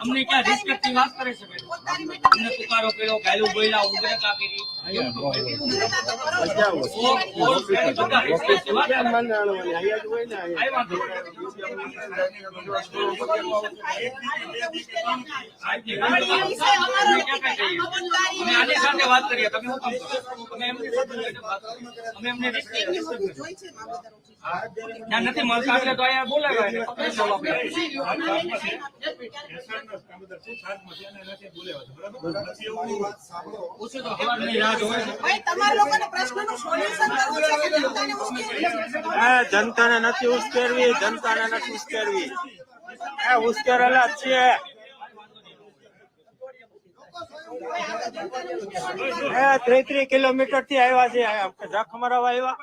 અમને ક્યાં રિસ્પેક્ટની વાત કરે છે અમને પુકારો કર્યો ગાયલું બોલ્યા ઉગ્રતા કરી. ઓ- ની વાત કરીએ તમે શું કામ? અમે એમની સાથે વાત. અમે એમને. ત્યાં નથી મળતા એટલે તો અહીંયા બોલાવ્યા એને પકડી લેવા પૂછ્યું તો સવારની રાહ જોવે છે. ભાઈ તમારા લોકોને પ્રશ્નનું સોલ્યુશન કરવું છે કે જનતાને ઉશ્કેરવી છે? જનતાને નથી ઉશ્કેરવી જનતાને નથી ઉશ્કેરવી એ ઉશ્કેરેલા છીએ ત્રી ત્રી કિલોમીટરથી આવ્યા છે. રાખમરાવા આવ્યા.